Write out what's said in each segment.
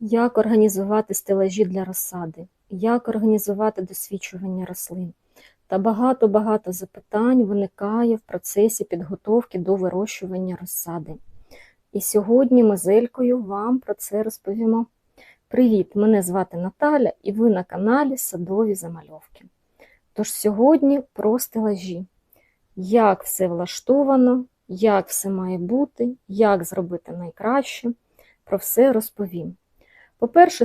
Як організувати стелажі для розсади, як організувати досвідчування рослин. Та багато-багато запитань виникає в процесі підготовки до вирощування розсади. І сьогодні ми з Елькою вам про це розповімо. Привіт! Мене звати Наталя і ви на каналі Садові Замальовки. Тож сьогодні про стелажі. Як все влаштовано, як все має бути, як зробити найкраще. Про все розповім. По-перше,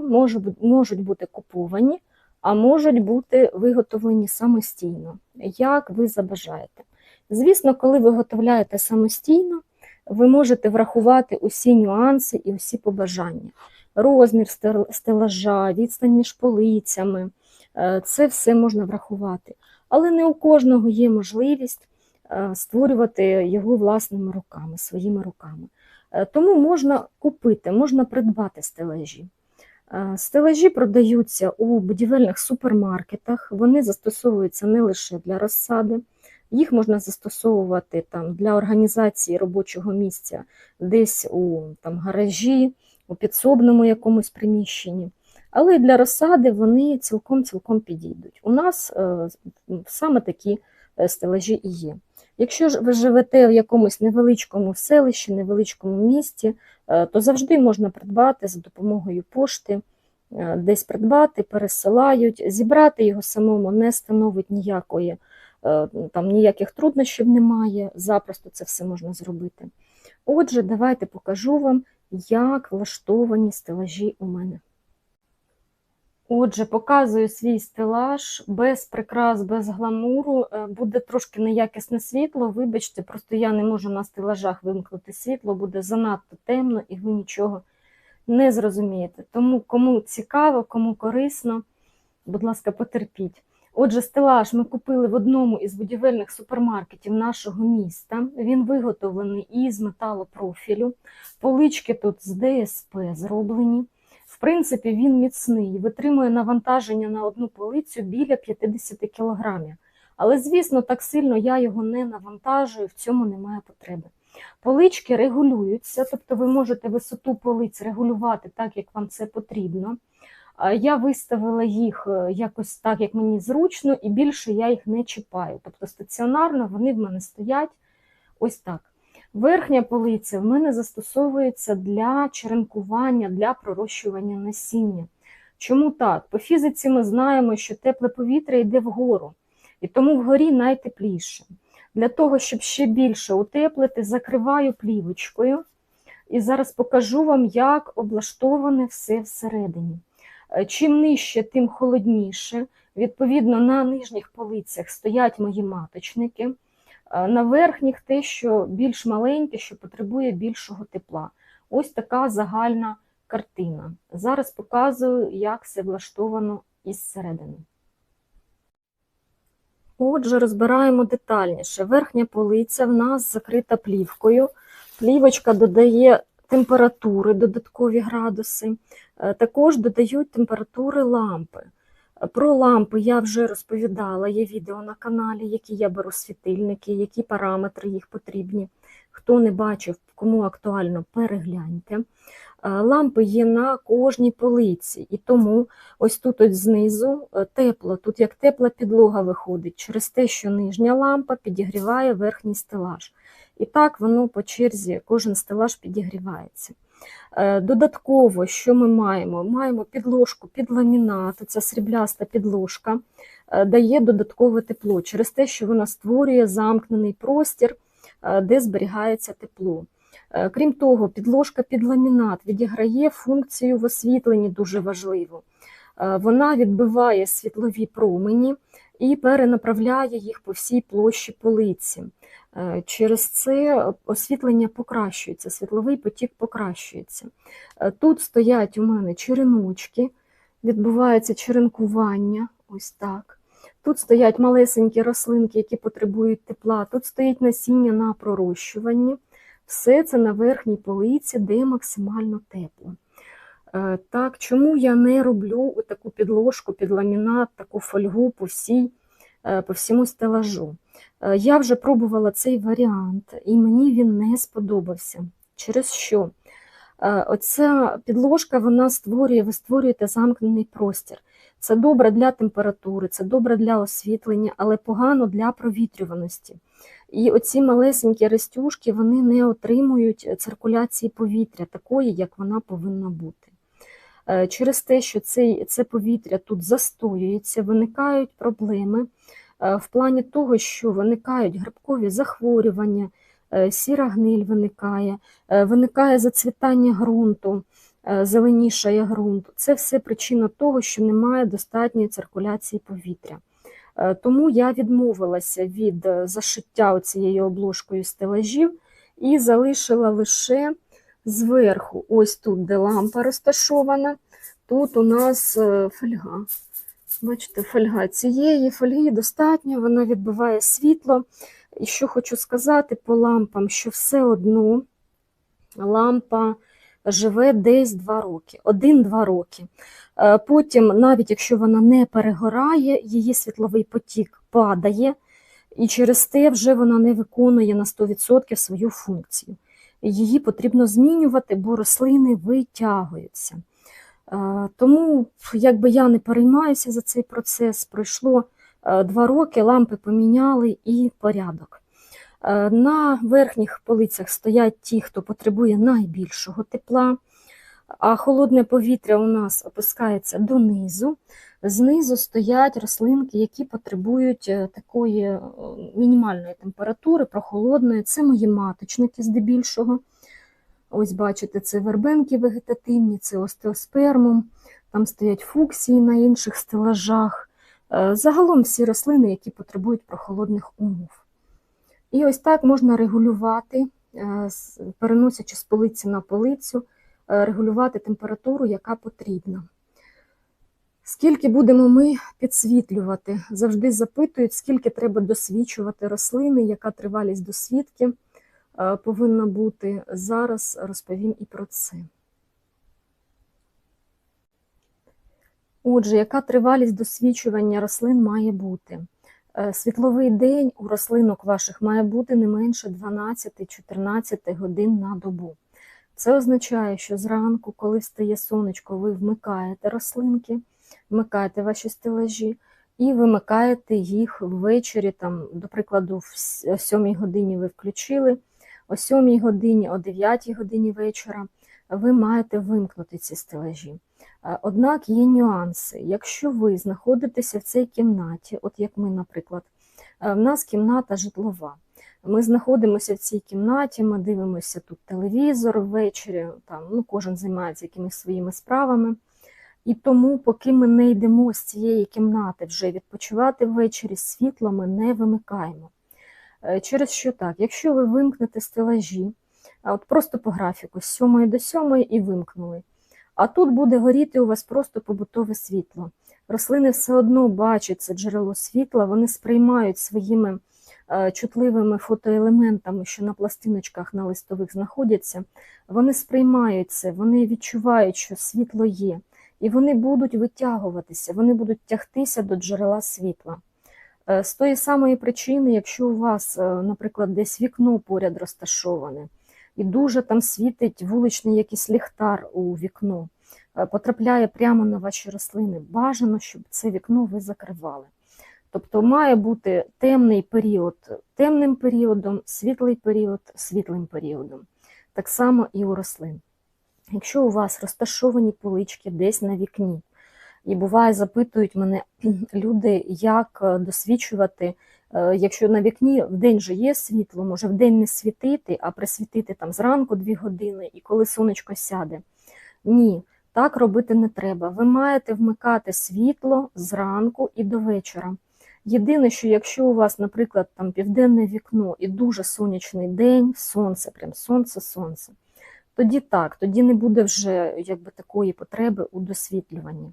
можуть можуть бути куповані, а можуть бути виготовлені самостійно, як ви забажаєте. Звісно, коли ви виготовляєте самостійно, ви можете врахувати усі нюанси і усі побажання. Розмір стелажа, відстань між полицями, е, це все можна врахувати. Але не у кожного є можливість е, створювати його власними руками, своїми руками. Е, тому можна купити, можна придбати стелажі. Е, стелажі продаються у будівельних супермаркетах, вони застосовуються не лише для розсади, їх можна застосовувати там, для організації робочого місця десь у там, гаражі, у підсобному якомусь приміщенні. Але для розсади вони цілком-цілком підійдуть. У нас е, саме такі стелажі і є. Якщо ж ви живете в якомусь невеличкому селищі, невеличкому місті, е, то завжди можна придбати за допомогою пошти, е, десь придбати, пересилають, зібрати його самому не становить ніякої, е, там ніяких труднощів немає, запросто це все можна зробити. Отже, давайте покажу вам, як влаштовані стелажі у мене. Отже, показую свій стелаж без прикрас, без гламуру. Е, буде трошки неякісне світло. Вибачте, просто я не можу на стелажах вимкнути світло, буде занадто темно і ви нічого не зрозумієте. Тому, кому цікаво, кому корисно, будь ласка, потерпіть. Отже, стелаж ми купили в одному із будівельних супермаркетів нашого міста. Він виготовлений із металопрофілю. Полички тут з ДСП зроблені. В принципі, він міцний, витримує навантаження на одну полицю біля 50 кг. Але, звісно, так сильно я його не навантажую, в цьому немає потреби. Полички регулюються, тобто ви можете висоту полиць регулювати так, як вам це потрібно. Я виставила їх е, якось так, як мені зручно, і більше я їх не чіпаю. Тобто стаціонарно вони в мене стоять ось так. Верхня полиця в мене застосовується для черенкування, для пророщування насіння. Чому так? По фізиці ми знаємо, що тепле повітря йде вгору, і тому вгорі найтепліше. Для того, щоб ще більше утеплити, закриваю плівочкою. І зараз покажу вам, як облаштоване все всередині. Е, чим нижче, тим холодніше. Відповідно, на нижніх полицях стоять мої маточники. На верхніх те, що більш маленьке, що потребує більшого тепла. Ось така загальна картина. Зараз показую, як все влаштовано із середини. Отже, розбираємо детальніше. Верхня полиця в нас закрита плівкою. Плівочка додає температури, додаткові градуси, е, також додають температури лампи. Про лампи я вже розповідала, є відео на каналі, які я беру світильники, які параметри їх потрібні. Хто не бачив, кому актуально, перегляньте. Лампи є на кожній полиці, і тому ось тут ось знизу е, тепло, тут як тепла підлога виходить, через те, що нижня лампа підігріває верхній стелаж. І так воно по черзі, кожен стелаж підігрівається. Е, додатково, що ми маємо? Маємо підложку під ламінат, ця срібляста підложка е, дає додаткове тепло через те, що вона створює замкнений простір, е, де зберігається тепло. Крім того, підложка під ламінат відіграє функцію в освітленні дуже важливу. Вона відбиває світлові промені і перенаправляє їх по всій площі полиці. Е, через це освітлення покращується, світловий потік покращується. Е, тут стоять у мене череночки, відбувається черенкування, ось так. Тут стоять малесенькі рослинки, які потребують тепла, тут стоїть насіння на пророщуванні. Все це на верхній полиці, де максимально тепло. Е, так, Чому я не роблю таку підложку під ламінат, таку фольгу по всій, по всьому стелажу? Е, я вже пробувала цей варіант, і мені він не сподобався. Через що? Е, Оця підложка вона створює, ви створюєте замкнений простір. Це добре для температури, це добре для освітлення, але погано для провітрюваності. І оці малесенькі рестюшки вони не отримують циркуляції повітря такої, як вона повинна бути. Е, Через те, що цей, це повітря тут застоюється, виникають проблеми е, в плані того, що виникають грибкові захворювання, е, сіра гниль виникає, виникає зацвітання ґрунту, зеленішає ґрунт. Це все причина того, що немає достатньої циркуляції повітря. Тому я відмовилася від зашиття цією обложкою стелажів і залишила лише зверху, ось тут, де лампа розташована, тут у нас е, фольга. Бачите, фольга цієї фольги достатньо, вона відбиває світло. І що хочу сказати по лампам, що все одно лампа живе десь 2 роки, 1-2 роки. Е, Потім, навіть якщо вона не перегорає, її світловий потік падає, і через те вже вона не виконує на 100% свою функцію. Її потрібно змінювати, бо рослини витягуються. Е, Тому, якби я не переймаюся за цей процес, пройшло е, два роки, лампи поміняли і порядок. Е, На верхніх полицях стоять ті, хто потребує найбільшого тепла, а холодне повітря у нас опускається донизу. Знизу стоять рослинки, які потребують е, такої е, мінімальної температури, прохолодної. Це мої маточники здебільшого. Ось бачите, це вербенки вегетативні, це остеоспермум, там стоять фуксії на інших стелажах. Е, Загалом всі рослини, які потребують прохолодних умов. І ось так можна регулювати, переносячи з полиці на полицю, регулювати температуру, яка потрібна. Скільки будемо ми підсвітлювати? Завжди запитують, скільки треба досвічувати рослини, яка тривалість досвідки е, повинна бути. Зараз розповім і про це. Отже, яка тривалість досвічування рослин має бути? Е, Світловий день у рослинок ваших має бути не менше 12-14 годин на добу. Це означає, що зранку, коли встає сонечко, ви вмикаєте рослинки, вмикаєте ваші стелажі і вимикаєте їх ввечері, там, до прикладу, о 7 годині ви включили, о 7 годині, о 9 годині вечора ви маєте вимкнути ці стелажі. Однак є нюанси. Якщо ви знаходитеся в цій кімнаті, от як ми, наприклад, е, в нас кімната житлова. Ми знаходимося в цій кімнаті, ми дивимося тут телевізор ввечері, там, ну, кожен займається якимись своїми справами. І тому, поки ми не йдемо з цієї кімнати вже відпочивати ввечері, світло ми не вимикаємо. Е, Через що так? Якщо ви вимкнете стелажі, от просто по графіку з 7 до 7 і вимкнули, а тут буде горіти у вас просто побутове світло. Рослини все одно бачать це джерело світла, вони сприймають своїми чутливими фотоелементами, що на пластиночках на листових знаходяться, вони сприймають це, вони відчувають, що світло є, і вони будуть витягуватися, вони будуть тягтися до джерела світла. Е, З тої самої причини, якщо у вас, е, наприклад, десь вікно поряд розташоване, і дуже там світить вуличний якийсь ліхтар у вікно, е, потрапляє прямо на ваші рослини, бажано, щоб це вікно ви закривали. Тобто має бути темний період темним періодом, світлий період світлим періодом. Так само і у рослин. Якщо у вас розташовані полички десь на вікні, і буває, запитують мене люди, як е, досвідчувати, е, якщо на вікні в день же є світло, може в день не світити, а присвітити там зранку 2 години і коли сонечко сяде. Ні, так робити не треба. Ви маєте вмикати світло зранку і до вечора. Єдине, що якщо у вас, наприклад, там південне вікно і дуже сонячний день, сонце, прям сонце, сонце, тоді так, тоді не буде вже якби такої потреби у досвітлюванні.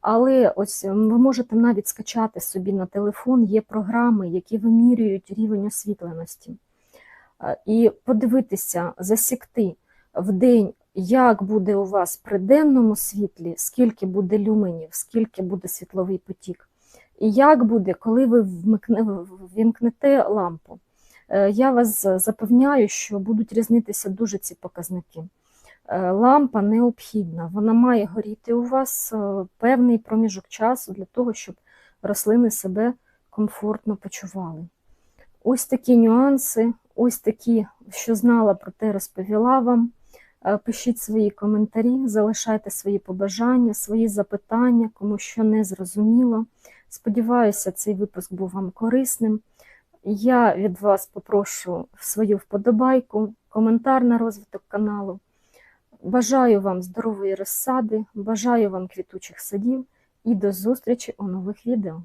Але ось ви можете навіть скачати собі на телефон, є програми, які вимірюють рівень освітленості. І подивитися, засікти в день, як буде у вас при денному світлі, скільки буде люменів, скільки буде світловий потік. Як буде, коли ви вімкнете лампу. Е, Я вас запевняю, що будуть різнитися дуже ці показники. Е, Лампа необхідна, вона має горіти у вас е, певний проміжок часу для того, щоб рослини себе комфортно почували. Ось такі нюанси, ось такі, що знала про те, розповіла вам. Пишіть свої коментарі, залишайте свої побажання, свої запитання, кому що не зрозуміло. Сподіваюся, цей випуск був вам корисним. Я від вас попрошу свою вподобайку, коментар на розвиток каналу. Бажаю вам здорової розсади, бажаю вам квітучих садів і до зустрічі у нових відео.